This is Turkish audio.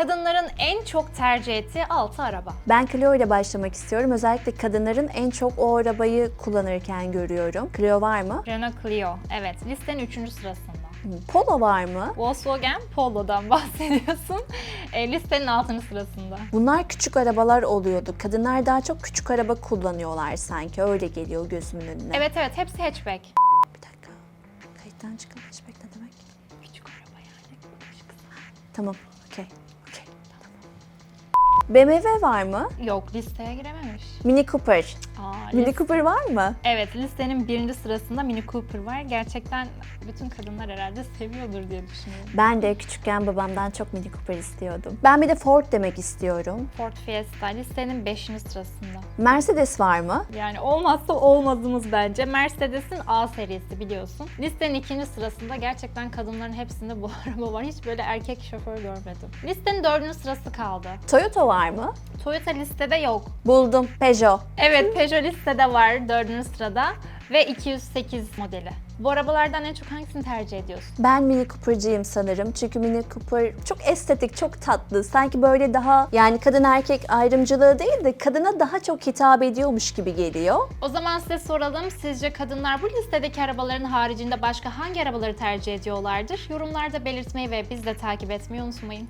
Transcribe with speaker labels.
Speaker 1: Kadınların en çok tercih ettiği 6 araba.
Speaker 2: Ben Clio ile başlamak istiyorum. Özellikle kadınların en çok o arabayı kullanırken görüyorum. Clio var mı?
Speaker 1: Renault Clio. Evet, listenin 3. sırasında.
Speaker 2: Polo var mı?
Speaker 1: Volkswagen Polo'dan bahsediyorsun. E, listenin 6. sırasında.
Speaker 2: Bunlar küçük arabalar oluyordu. Kadınlar daha çok küçük araba kullanıyorlar sanki. Öyle geliyor gözümün önüne.
Speaker 1: Evet evet, hepsi hatchback.
Speaker 2: Bir dakika. Kayıttan çıkan hatchback ne demek?
Speaker 1: Küçük araba yani.
Speaker 2: Tamam. Okey. BMW var mı?
Speaker 1: Yok, listeye girememiş.
Speaker 2: Mini Cooper.
Speaker 1: Aa,
Speaker 2: Mini Cooper var mı?
Speaker 1: Evet, listenin birinci sırasında Mini Cooper var. Gerçekten bütün kadınlar herhalde seviyordur diye düşünüyorum.
Speaker 2: Ben de küçükken babamdan çok Mini Cooper istiyordum. Ben bir de Ford demek istiyorum.
Speaker 1: Ford Fiesta listenin 5. sırasında.
Speaker 2: Mercedes var mı?
Speaker 1: Yani olmazsa olmazımız bence. Mercedes'in A serisi biliyorsun. Listenin ikinci sırasında gerçekten kadınların hepsinde bu araba var. Hiç böyle erkek şoför görmedim. Listenin dördüncü sırası kaldı.
Speaker 2: Toyota var mı?
Speaker 1: Toyota listede yok.
Speaker 2: Buldum. Peugeot.
Speaker 1: Evet Peugeot listede var dördüncü sırada ve 208 modeli. Bu arabalardan en çok hangisini tercih ediyorsun?
Speaker 2: Ben Mini Cooper'cıyım sanırım. Çünkü Mini Cooper çok estetik, çok tatlı. Sanki böyle daha yani kadın erkek ayrımcılığı değil de kadına daha çok hitap ediyormuş gibi geliyor.
Speaker 1: O zaman size soralım. Sizce kadınlar bu listedeki arabaların haricinde başka hangi arabaları tercih ediyorlardır? Yorumlarda belirtmeyi ve biz de takip etmeyi unutmayın.